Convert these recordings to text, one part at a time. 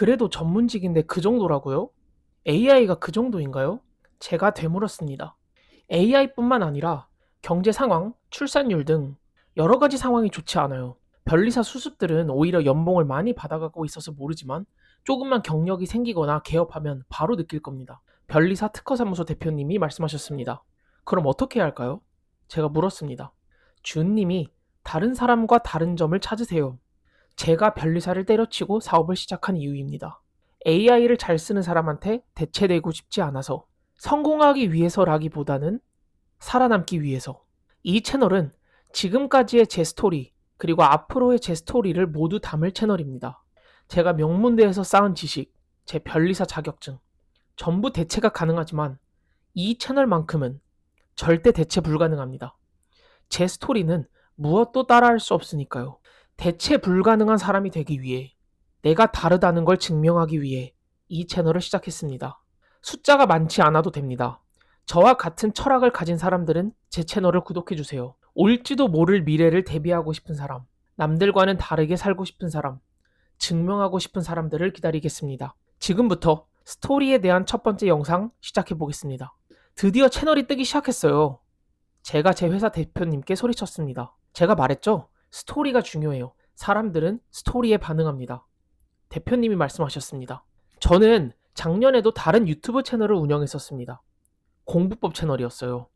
그래도 전문직인데 그 정도라고요? AI가 그 정도인가요? 제가 되물었습니다. AI뿐만 아니라 경제 상황, 출산율 등 여러 가지 상황이 좋지 않아요. 변리사 수습들은 오히려 연봉을 많이 받아가고 있어서 모르지만 조금만 경력이 생기거나 개업하면 바로 느낄 겁니다. 변리사 특허사무소 대표님이 말씀하셨습니다. 그럼 어떻게 해야 할까요? 제가 물었습니다. 주은님이 다른 사람과 다른 점을 찾으세요. 제가 변리사를 때려치고 사업을 시작한 이유입니다. AI를 잘 쓰는 사람한테 대체되고 싶지 않아서 성공하기 위해서라기보다는 살아남기 위해서. 이 채널은 지금까지의 제 스토리, 그리고 앞으로의 제 스토리를 모두 담을 채널입니다. 제가 명문대에서 쌓은 지식, 제 변리사 자격증, 전부 대체가 가능하지만 이 채널만큼은 절대 대체 불가능합니다. 제 스토리는 무엇도 따라할 수 없으니까요. 대체 불가능한 사람이 되기 위해 내가 다르다는 걸 증명하기 위해 이 채널을 시작했습니다. 숫자가 많지 않아도 됩니다. 저와 같은 철학을 가진 사람들은 제 채널을 구독해주세요. 올지도 모를 미래를 대비하고 싶은 사람, 남들과는 다르게 살고 싶은 사람, 증명하고 싶은 사람들을 기다리겠습니다. 지금부터 스토리에 대한 첫 번째 영상 시작해 보겠습니다. 드디어 채널이 뜨기 시작했어요. 제가 제 회사 대표님께 소리쳤습니다. 제가 말했죠? 스토리가 중요해요. 사람들은 스토리에 반응합니다. 대표님이 말씀하셨습니다. 저는 작년에도 다른 유튜브 채널을 운영했었습니다. 공부법 채널이었어요.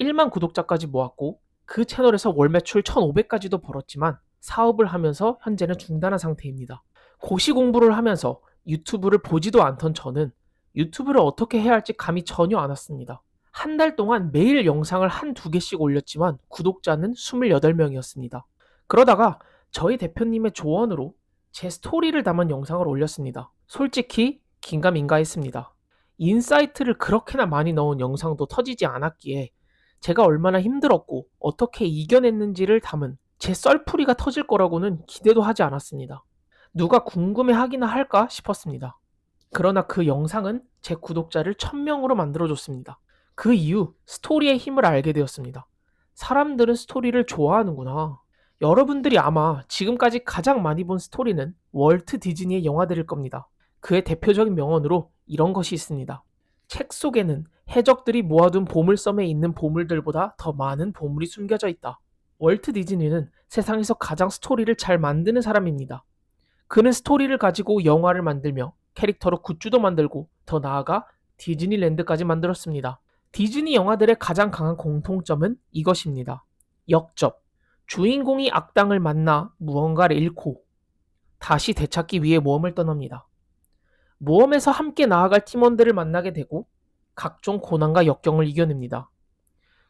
1만 구독자까지 모았고 그 채널에서 월 매출 1,500까지도 벌었지만 사업을 하면서 현재는 중단한 상태입니다. 고시 공부를 하면서 유튜브를 보지도 않던 저는 유튜브를 어떻게 해야 할지 감이 전혀 안 왔습니다. 한 달 동안 매일 영상을 한 두 개씩 올렸지만 구독자는 28명이었습니다. 그러다가 저희 대표님의 조언으로 제 스토리를 담은 영상을 올렸습니다. 솔직히 긴가민가 했습니다. 인사이트를 그렇게나 많이 넣은 영상도 터지지 않았기에 제가 얼마나 힘들었고 어떻게 이겨냈는지를 담은 제 썰풀이가 터질 거라고는 기대도 하지 않았습니다. 누가 궁금해 하기나 할까 싶었습니다. 그러나 그 영상은 제 구독자를 1000명으로 만들어줬습니다. 그 이후 스토리의 힘을 알게 되었습니다. 사람들은 스토리를 좋아하는구나. 여러분들이 아마 지금까지 가장 많이 본 스토리는 월트 디즈니의 영화들일 겁니다. 그의 대표적인 명언으로 이런 것이 있습니다. 책 속에는 해적들이 모아둔 보물섬에 있는 보물들보다 더 많은 보물이 숨겨져 있다. 월트 디즈니는 세상에서 가장 스토리를 잘 만드는 사람입니다. 그는 스토리를 가지고 영화를 만들며 캐릭터로 굿즈도 만들고 더 나아가 디즈니랜드까지 만들었습니다. 디즈니 영화들의 가장 강한 공통점은 이것입니다. 역접. 주인공이 악당을 만나 무언가를 잃고 다시 되찾기 위해 모험을 떠납니다. 모험에서 함께 나아갈 팀원들을 만나게 되고 각종 고난과 역경을 이겨냅니다.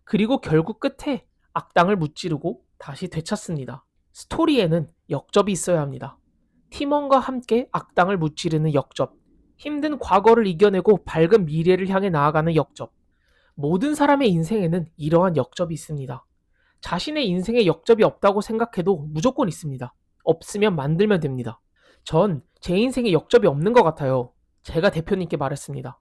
그리고 결국 끝에 악당을 무찌르고 다시 되찾습니다. 스토리에는 역접이 있어야 합니다. 팀원과 함께 악당을 무찌르는 역접, 힘든 과거를 이겨내고 밝은 미래를 향해 나아가는 역접. 모든 사람의 인생에는 이러한 역접이 있습니다. 자신의 인생에 역접이 없다고 생각해도 무조건 있습니다. 없으면 만들면 됩니다. 전 제 인생에 역접이 없는 것 같아요. 제가 대표님께 말했습니다.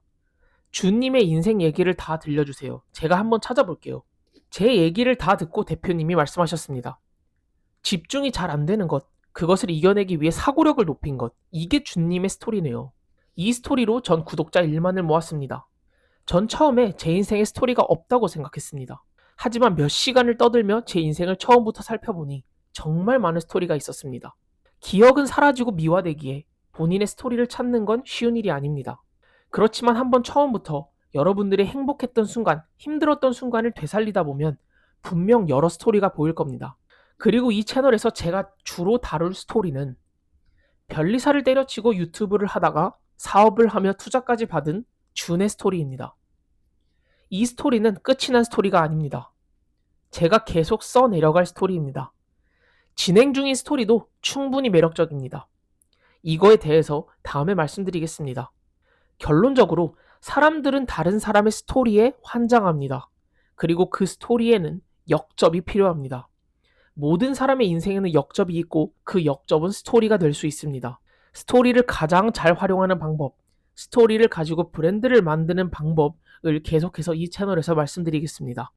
주님의 인생 얘기를 다 들려주세요. 제가 한번 찾아볼게요. 제 얘기를 다 듣고 대표님이 말씀하셨습니다. 집중이 잘 안 되는 것, 그것을 이겨내기 위해 사고력을 높인 것, 이게 주님의 스토리네요. 이 스토리로 전 구독자 1만을 모았습니다. 전 처음에 제 인생에 스토리가 없다고 생각했습니다. 하지만 몇 시간을 떠들며 제 인생을 처음부터 살펴보니 정말 많은 스토리가 있었습니다. 기억은 사라지고 미화되기에 본인의 스토리를 찾는 건 쉬운 일이 아닙니다. 그렇지만 한번 처음부터 여러분들이 행복했던 순간, 힘들었던 순간을 되살리다 보면 분명 여러 스토리가 보일 겁니다. 그리고 이 채널에서 제가 주로 다룰 스토리는 변리사를 때려치고 유튜브를 하다가 사업을 하며 투자까지 받은 준의 스토리입니다. 이 스토리는 끝이 난 스토리가 아닙니다. 제가 계속 써 내려갈 스토리입니다. 진행 중인 스토리도 충분히 매력적입니다. 이거에 대해서 다음에 말씀드리겠습니다. 결론적으로 사람들은 다른 사람의 스토리에 환장합니다. 그리고 그 스토리에는 역접이 필요합니다. 모든 사람의 인생에는 역접이 있고 그 역접은 스토리가 될 수 있습니다. 스토리를 가장 잘 활용하는 방법, 스토리를 가지고 브랜드를 만드는 방법을 계속해서 이 채널에서 말씀드리겠습니다.